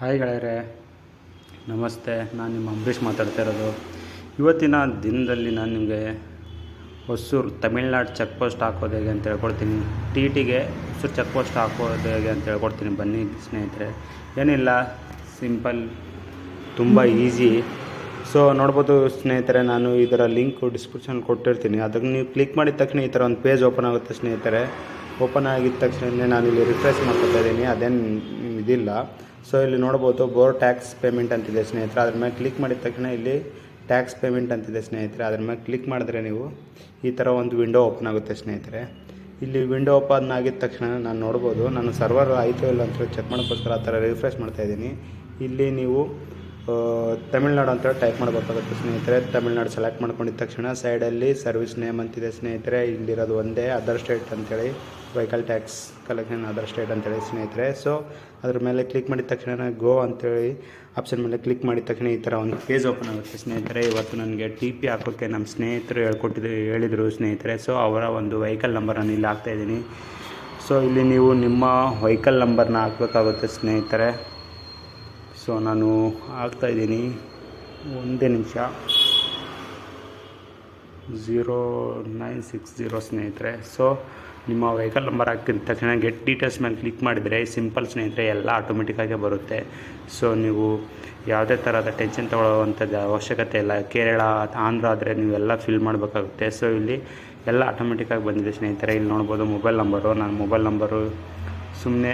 Hi ಗೆಳೆಯರೆ, ನಮಸ್ತೆ. ನಾನು ನಿಮ್ಮ ಅಂಬರೀಷ್ ಮಾತಾಡ್ತಾ ಇರೋದು. ಇವತ್ತಿನ ದಿನದಲ್ಲಿ ನಾನು ನಿಮಗೆ ಹೊಸೂರು ತಮಿಳ್ನಾಡು ಚೆಕ್ ಪೋಸ್ಟ್ ಹಾಕೋದು ಹೇಗೆ ಅಂತ ಹೇಳ್ಕೊಡ್ತೀನಿ. ಟಿ ಟಿಗೆ ಹೊಸೂರು ಚೆಕ್ ಪೋಸ್ಟ್ ಹಾಕೋದು ಹೇಗೆ ಅಂತ ಹೇಳ್ಕೊಡ್ತೀನಿ. ಬನ್ನಿ ಸ್ನೇಹಿತರೆ. ಏನಿಲ್ಲ, ಸಿಂಪಲ್, ತುಂಬ ಈಸಿ. ಸೊ ನೋಡ್ಬೋದು ಸ್ನೇಹಿತರೆ, ನಾನು ಇದರ ಲಿಂಕ್ ಡಿಸ್ಕ್ರಿಪ್ಷನ್ ಕೊಟ್ಟಿರ್ತೀನಿ. ಅದಕ್ಕೆ ನೀವು ಕ್ಲಿಕ್ ಮಾಡಿದ ತಕ್ಷಣ ಈ ಥರ ಒಂದು ಪೇಜ್ ಓಪನ್ ಆಗುತ್ತೆ ಸ್ನೇಹಿತರೆ. ಓಪನ್ ಆಗಿದ ತಕ್ಷಣ ನಾನು ಇಲ್ಲಿ ರಿಫ್ರೆಶ್ ಮಾಡ್ಕೊತಾ ಇದ್ದೀನಿ, ಅದೇನು ಇದಿಲ್ಲ. ಸೊ ಇಲ್ಲಿ ನೋಡ್ಬೋದು ಬೋರ್ ಟ್ಯಾಕ್ಸ್ ಪೇಮೆಂಟ್ ಅಂತಿದೆ ಸ್ನೇಹಿತರೆ. ಅದ್ರ ಮೇಲೆ ಕ್ಲಿಕ್ ಮಾಡಿದ ತಕ್ಷಣ ಇಲ್ಲಿ ಟ್ಯಾಕ್ಸ್ ಪೇಮೆಂಟ್ ಅಂತಿದೆ ಸ್ನೇಹಿತರೆ. ಅದ್ರ ಮೇಲೆ ಕ್ಲಿಕ್ ಮಾಡಿದ್ರೆ ನೀವು ಈ ಥರ ಒಂದು ವಿಂಡೋ ಓಪನ್ ಆಗುತ್ತೆ ಸ್ನೇಹಿತರೆ. ಇಲ್ಲಿ ವಿಂಡೋ ಓಪನ್ ಆಗಿದ ತಕ್ಷಣ ನಾನು ನೋಡ್ಬೋದು ನಾನು ಸರ್ವರ್ ಆಯಿತು ಇಲ್ಲ ಅಂತ ಚೆಕ್ ಮಾಡೋಕ್ಕೋಸ್ಕರ ಆ ಥರ ರಿಫ್ರೆಶ್ ಮಾಡ್ತಾ ಇದ್ದೀನಿ. ಇಲ್ಲಿ ನೀವು ತಮಿಳ್ನಾಡು ಅಂತ ಟೈಪ್ ಮಾಡಬೇಕಾಗುತ್ತೆ ಸ್ನೇಹಿತರೆ. ತಮಿಳ್ನಾಡು ಸೆಲೆಕ್ಟ್ ಮಾಡ್ಕೊಂಡಿದ್ದ ತಕ್ಷಣ ಸೈಡಲ್ಲಿ ಸರ್ವಿಸ್ ನೇಮ್ ಅಂತಿದೆ ಸ್ನೇಹಿತರೆ. ಇಲ್ಲಿರೋದು ಒಂದೇ ಅದರ್ ಸ್ಟೇಟ್ ಅಂತೇಳಿ vehicle tax collection other state ಅಂತೇಳಿ ಸ್ನೇಹಿತರೆ. ಸೊ ಅದ್ರ ಮೇಲೆ ಕ್ಲಿಕ್ ಮಾಡಿದ ತಕ್ಷಣ ಗೋ ಅಂತೇಳಿ ಆಪ್ಷನ್ ಮೇಲೆ ಕ್ಲಿಕ್ ಮಾಡಿದ ತಕ್ಷಣ ಈ ಥರ ಒಂದು ಪೇಜ್ ಓಪನ್ ಆಗುತ್ತೆ ಸ್ನೇಹಿತರೆ. ಇವತ್ತು ನನಗೆ ಟಿ ಪಿ ಹಾಕೋಕ್ಕೆ ನಮ್ಮ ಸ್ನೇಹಿತರು ಹೇಳ್ಕೊಟ್ಟಿದ್ದು ಹೇಳಿದರು ಸ್ನೇಹಿತರೆ. ಸೊ ಅವರ ಒಂದು ವೆಹಿಕಲ್ ನಂಬರ್ ನಾನು ಇಲ್ಲಿ ಹಾಕ್ತಾಯಿದ್ದೀನಿ ಸೊ ಇಲ್ಲಿ ನೀವು ನಿಮ್ಮ ವೆಹಿಕಲ್ ನಂಬರ್ನ ಹಾಕಬೇಕಾಗುತ್ತೆ ಸ್ನೇಹಿತರೆ. ಸೊ ನಾನು ಹಾಕ್ತಾಯಿದ್ದೀನಿ ಒಂದೇ ನಿಮಿಷ. ಝೀರೋ ನೈನ್ ಸಿಕ್ಸ್ ಝೀರೋ ಸ್ನೇಹಿತರೆ, ಸೊ ನಿಮ್ಮ ವೆಹಿಕಲ್ ನಂಬರ್ ಹಾಕಿದ ತಕ್ಷಣ ಗೆಟ್ ಡೀಟೇಲ್ಸ್ ಮೇಲೆ ಕ್ಲಿಕ್ ಮಾಡಿದರೆ ಸಿಂಪಲ್ ಸ್ನೇಹಿತರೆ ಎಲ್ಲ ಆಟೋಮೆಟಿಕ್ಕಾಗೇ ಬರುತ್ತೆ. ಸೊ ನೀವು ಯಾವುದೇ ಥರದ ಟೆನ್ಷನ್ ತೊಗೊಳ್ಳುವಂಥದ್ದು ಅವಶ್ಯಕತೆ ಇಲ್ಲ. ಕೇರಳ, ಆಂಧ್ರ ಆದರೆ ನೀವೆಲ್ಲ ಫಿಲ್ ಮಾಡಬೇಕಾಗುತ್ತೆ. ಸೊ ಇಲ್ಲಿ ಎಲ್ಲ ಆಟೋಮೆಟಿಕ್ಕಾಗಿ ಬಂದಿದೆ ಸ್ನೇಹಿತರೆ. ಇಲ್ಲಿ ನೋಡ್ಬೋದು ಮೊಬೈಲ್ ನಂಬರು ನಾನು ಮೊಬೈಲ್ ನಂಬರು ಸುಮ್ಮನೆ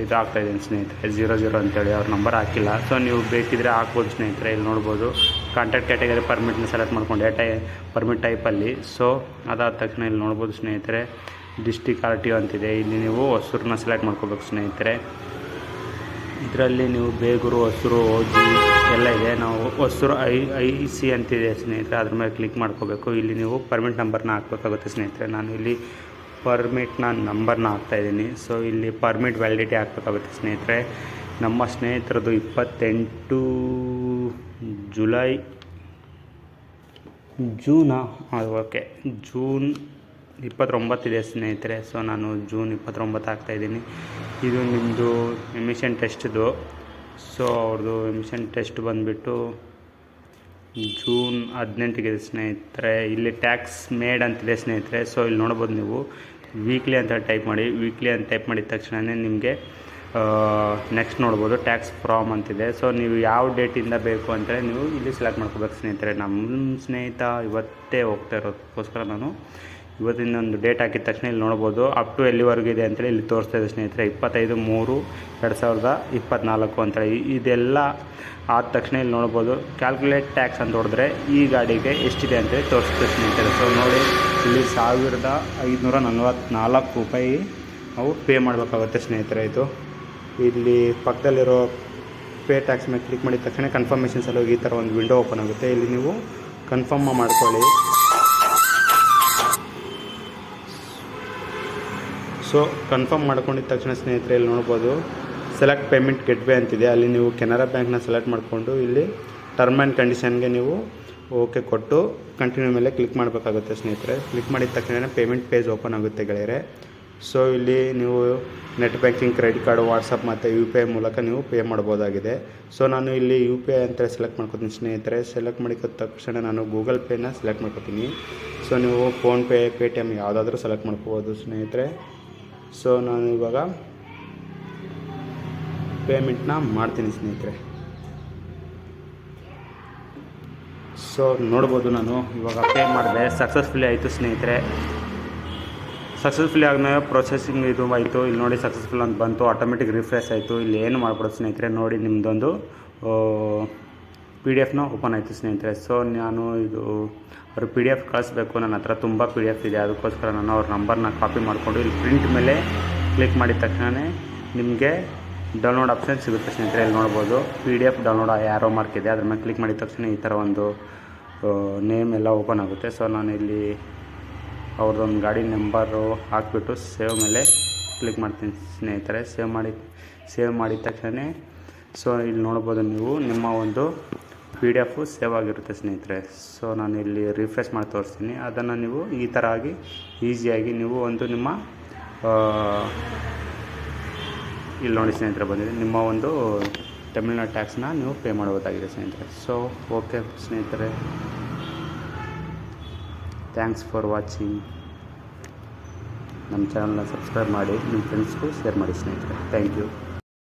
ಇದು ಇದ್ದೀನಿ ಸ್ನೇಹಿತರೆ. ಜೀರೋ ಜೀರೋ ಅಂತೇಳಿ ಅವ್ರ ನಂಬರ್ ಹಾಕಿಲ್ಲ. ಸೊ ನೀವು ಬೇಕಿದ್ರೆ ಹಾಕ್ಬೋದು ಸ್ನೇಹಿತರೆ. ಇಲ್ಲಿ ನೋಡ್ಬೋದು. ಕಾಂಟ್ಯಾಕ್ಟ್ ಕ್ಯಾಟಗರಿ ಪರ್ಮಿಟ್ನ ಸೆಲೆಕ್ಟ್ ಮಾಡ್ಕೊಂಡೆ ಟೈ ಪರ್ಮಿಟ್ ಟೈಪಲ್ಲಿ ಸೊ ಅದಾದ ತಕ್ಷಣ ಇಲ್ಲಿ ನೋಡ್ಬೋದು ಸ್ನೇಹಿತರೆ. ಡಿಸ್ಟಿಕ್ ಆರ್ ಟಿ ಒ ಅಂತಿದೆ. ಇಲ್ಲಿ ನೀವು ಹೊಸೂರನ್ನ ಸೆಲೆಕ್ಟ್ ಮಾಡ್ಕೋಬೇಕು ಸ್ನೇಹಿತರೆ. ಇದರಲ್ಲಿ ನೀವು ಬೇಗೂರು, ಹೊಸೂರು, ಓಜಿ ಎಲ್ಲ ಇದೆ. ನಾವು ಹೊಸೂರು ಐ ಐ, ಸಿ ಅಂತಿದೆ ಸ್ನೇಹಿತರೆ. ಅದ್ರ ಮೇಲೆ ಕ್ಲಿಕ್ ಮಾಡ್ಕೋಬೇಕು. ಇಲ್ಲಿ ನೀವು ಪರ್ಮಿಟ್ ನಂಬರ್ನ ಹಾಕಬೇಕಾಗುತ್ತೆ ಸ್ನೇಹಿತರೆ. ನಾನು ಇಲ್ಲಿ ಪರ್ಮಿಟ್ನ ನಂಬರ್ನ ಹಾಕ್ತಾಯಿದ್ದೀನಿ ಸೊ ಇಲ್ಲಿ ಪರ್ಮಿಟ್ ವ್ಯಾಲಿಡಿಟಿ ಹಾಕ್ಬೇಕಾಗುತ್ತೆ ಸ್ನೇಹಿತರೆ. ನಮ್ಮ ಸ್ನೇಹಿತರದ್ದು ಇಪ್ಪತ್ತೆಂಟು ಜುಲೈ, ಜೂನಾ ಓಕೆ. ಜೂನ್ ಇಪ್ಪತ್ತೊಂಬತ್ತಿದೆ ಸ್ನೇಹಿತರೆ. ಸೊ ನಾನು ಜೂನ್ ಇಪ್ಪತ್ತೊಂಬತ್ತು ಹಾಕ್ತಾಯಿದ್ದೀನಿ ಇದು ನಿಮ್ಮದು ಎಮಿಷನ್ ಟೆಸ್ಟ್ದು ಸೊ ಅವ್ರದ್ದು ಎಮಿಷನ್ ಟೆಸ್ಟ್ ಬಂದುಬಿಟ್ಟು ಜೂನ್ ಹದಿನೆಂಟಿಗೆ ಸ್ನೇಹಿತರೆ, ಇಲ್ಲಿ ಟ್ಯಾಕ್ಸ್ ಮೇಡ್ ಅಂತಿದೆ ಸ್ನೇಹಿತರೆ, ಸೊ ಇಲ್ಲಿ ನೋಡ್ಬೋದು ನೀವು. ವೀಕ್ಲಿ ಅಂತ ಟೈಪ್ ಮಾಡಿ, ವೀಕ್ಲಿ ಅಂತ ಟೈಪ್ ಮಾಡಿದ ತಕ್ಷಣವೇ ನಿಮಗೆ ನೆಕ್ಸ್ಟ್ ನೋಡ್ಬೋದು, ಟ್ಯಾಕ್ಸ್ ಫ್ರಾಮ್ ಅಂತಿದೆ. ಸೊ ನೀವು ಯಾವ ಡೇಟಿಂದ ಬೇಕು ಅಂತೇಳಿ ನೀವು ಇಲ್ಲಿ ಸೆಲೆಕ್ಟ್ ಮಾಡ್ಕೋಬೇಕು ಸ್ನೇಹಿತರೆ. ನಮ್ಮ ಸ್ನೇಹಿತ ಇವತ್ತೇ ಹೋಗ್ತಾ ಇರೋದಕ್ಕೋಸ್ಕರ ನಾನು. ಇವತ್ತಿನ ಒಂದು ಡೇಟ್ ಹಾಕಿದ ತಕ್ಷಣ ಇಲ್ಲಿ ನೋಡ್ಬೋದು. ಅಪ್ ಟು ಎಲ್ಲಿವರೆಗೂ ಇದೆ ಅಂತೇಳಿ ಇಲ್ಲಿ ತೋರಿಸ್ತಾ ಇದೆ ಸ್ನೇಹಿತರೆ. ಇಪ್ಪತ್ತೈದು, ಮೂರು, ಎರಡು ಸಾವಿರದ ಇಪ್ಪತ್ತ್ನಾಲ್ಕು ಅಂತೇಳಿ. ಇದೆಲ್ಲ ಆದ ತಕ್ಷಣ ಇಲ್ಲಿ ನೋಡ್ಬೋದು. ಕ್ಯಾಲ್ಕುಲೇಟ್ ಟ್ಯಾಕ್ಸ್ ಅಂತ ಹೊಡೆದ್ರೆ ಈ ಗಾಡಿಗೆ ಎಷ್ಟಿದೆ ಅಂತೇಳಿ ತೋರಿಸ್ತದೆ ಸ್ನೇಹಿತರೆ. ಸೊ ನೋಡಿ, ಇಲ್ಲಿ ಸಾವಿರದ ಐದುನೂರ ನಲ್ವತ್ನಾಲ್ಕು ರೂಪಾಯಿ ನಾವು ಪೇ ಮಾಡಬೇಕಾಗುತ್ತೆ ಸ್ನೇಹಿತರೆ ಇದು. ಇಲ್ಲಿ ಪಕ್ಕದಲ್ಲಿರೋ ಪೇ ಟ್ಯಾಕ್ಸ್ ಮೇಲೆ ಕ್ಲಿಕ್ ಮಾಡಿದ ತಕ್ಷಣ ಕನ್ಫರ್ಮೇಷನ್ಸಲ್ಲಿ ಹೋಗಿ ಈ ಥರ ಒಂದು ವಿಂಡೋ ಓಪನ್ ಆಗುತ್ತೆ. ಇಲ್ಲಿ ನೀವು ಕನ್ಫರ್ಮ್ ಮಾಡ್ಕೊಳ್ಳಿ. ಸೊ ಕನ್ಫರ್ಮ್ ಮಾಡ್ಕೊಂಡಿದ ತಕ್ಷಣ ಸ್ನೇಹಿತರೆ ಇಲ್ಲಿ ನೋಡ್ಬೋದು. ಸೆಲೆಕ್ಟ್ ಪೇಮೆಂಟ್ ಗೆಟ್ವೇ ಅಂತಿದೆ. ಅಲ್ಲಿ ನೀವು ಕೆನರಾ ಬ್ಯಾಂಕ್ನ ಸೆಲೆಕ್ಟ್ ಮಾಡಿಕೊಂಡು ಇಲ್ಲಿ ಟರ್ಮ್ ಆ್ಯಂಡ್ ಕಂಡೀಷನ್ಗೆ ನೀವು ಓಕೆ ಕೊಟ್ಟು ಕಂಟಿನ್ಯೂ ಮೇಲೆ ಕ್ಲಿಕ್ ಮಾಡಬೇಕಾಗುತ್ತೆ ಸ್ನೇಹಿತರೆ. ಕ್ಲಿಕ್ ಮಾಡಿದ ತಕ್ಷಣ ಪೇಮೆಂಟ್ ಪೇಜ್ ಓಪನ್ ಆಗುತ್ತೆ ಗೆಳೆಯರೆ. ಸೊ ಇಲ್ಲಿ ನೀವು net banking credit card WhatsApp ಮತ್ತು ಯು ಪಿ ಐ ಮೂಲಕ ನೀವು ಪೇ ಮಾಡ್ಬೋದಾಗಿದೆ. ಸೊ ನಾನು ಇಲ್ಲಿ ಯು ಪಿ ಐ ಅಂತ ಸೆಲೆಕ್ಟ್ ಮಾಡ್ಕೊತೀನಿ ಸ್ನೇಹಿತರೆ. ಸೆಲೆಕ್ಟ್ ಮಾಡಿದ ತಕ್ಷಣ ನಾನು ಗೂಗಲ್ ಪೇನ ಸೆಲೆಕ್ಟ್ ಮಾಡ್ಕೊತೀನಿ. ಸೊ ನೀವು ಫೋನ್ಪೇ ಪೇ ಟಿ ಯಾವುದಾದ್ರೂ ಸೆಲೆಕ್ಟ್ ಮಾಡ್ಕೋಬೋದು ಸ್ನೇಹಿತರೆ. ಸೊ ನಾನು ಇವಾಗ ಪೇಮೆಂಟ್ನ ಮಾಡ್ತೀನಿ ಸ್ನೇಹಿತರೆ. ಸೊ ನೋಡ್ಬೋದು ನಾನು ಇವಾಗ ಪೇ ಮಾಡಿದೆ. ಸಕ್ಸಸ್ಫುಲಿ ಆಯಿತು ಸ್ನೇಹಿತರೆ. ಸಕ್ಸಸ್ಫುಲಿ ಆದಮೇಲೆ ಪ್ರೊಸೆಸಿಂಗ್ ಇದು ಆಯಿತು. ಇಲ್ಲಿ ನೋಡಿ ಸಕ್ಸಸ್ಫುಲ್ ಅಂತ ಬಂತು. ಆಟೋಮೆಟಿಕ್ ರಿಫ್ರೆಶ್ ಆಯಿತು. ಇಲ್ಲಿ ಏನು ಮಾಡ್ಬೋದು ಸ್ನೇಹಿತರೆ? ನೋಡಿ ನಿಮ್ಮದೊಂದು ಪಿ ಡಿ ಎಫ್ನ ಓಪನ್ ಆಯಿತು ಸ್ನೇಹಿತರೆ. ಸೊ ನಾನು ಇದು ಅವರು ಪಿ ಡಿ ಎಫ್ ಕಳಿಸ್ಬೇಕು. ನನ್ನ ಹತ್ರ ತುಂಬ ಪಿ ಡಿ ಎಫ್ ಇದೆ. ಅದಕ್ಕೋಸ್ಕರ ನಾನು ಅವ್ರ ನಂಬರ್ನ ಕಾಪಿ ಮಾಡಿಕೊಂಡು ಇಲ್ಲಿ ಪ್ರಿಂಟ್ ಮೇಲೆ ಕ್ಲಿಕ್ ಮಾಡಿದ ತಕ್ಷಣವೇ ನಿಮಗೆ ಡೌನ್ಲೋಡ್ ಆಪ್ಷನ್ ಸಿಗುತ್ತೆ ಸ್ನೇಹಿತರೆ. ಇಲ್ಲಿ ನೋಡ್ಬೋದು. P D F download arrow mark ಇದೆ. ಅದ್ರ ಮೇಲೆ ಕ್ಲಿಕ್ ಮಾಡಿದ ತಕ್ಷಣ ಈ ಥರ ಒಂದು ನೇಮ್ ಎಲ್ಲ ಓಪನ್ ಆಗುತ್ತೆ. ಸೊ ನಾನು ಇಲ್ಲಿ ಅವ್ರದ್ದೊಂದು ಗಾಡಿ ನಂಬರು ಹಾಕ್ಬಿಟ್ಟು ಸೇವ್ ಮೇಲೆ ಕ್ಲಿಕ್ ಮಾಡ್ತೀನಿ ಸ್ನೇಹಿತರೆ. ಸೇವ್ ಮಾಡಿ ಸೇವ್ ಮಾಡಿದ ತಕ್ಷಣ ಸೊ ಇಲ್ಲಿ ನೋಡ್ಬೋದು ನೀವು ನಿಮ್ಮ ಒಂದು ಪಿ ಡಿ ಎಫು ಸೇವ್ ಆಗಿರುತ್ತೆ ಸ್ನೇಹಿತರೆ. ಸೊ ನಾನು ಇಲ್ಲಿ ರಿಫ್ರೆಶ್ ಮಾಡಿ ತೋರಿಸ್ತೀನಿ. ಅದನ್ನು ನೀವು ಈ ಥರ ಆಗಿ ಈಸಿಯಾಗಿ ನೀವು ಒಂದು ನಿಮ್ಮ ಇಲ್ಲಿ ನೋಡಿ ಸ್ನೇಹಿತರೆ ಬಂದಿದೆ. ನಿಮ್ಮ ಒಂದು ತಮಿಳ್ನಾಡು ಟ್ಯಾಕ್ಸ್ನ ನೀವು ಪೇ ಮಾಡಬಹುದಾಗಿದೆ ಸ್ನೇಹಿತರೆ. ಸೊ ಓಕೆ ಸ್ನೇಹಿತರೆ. ಥ್ಯಾಂಕ್ಸ್ ಫಾರ್ ವಾಚಿಂಗ್ ನಮ್ಮ ಚಾನಲ್ನ ಸಬ್ಸ್ಕ್ರೈಬ್ ಮಾಡಿ, ನಿಮ್ಮ ಫ್ರೆಂಡ್ಸ್ಗೂ ಶೇರ್ ಮಾಡಿ ಸ್ನೇಹಿತರೆ. Thank you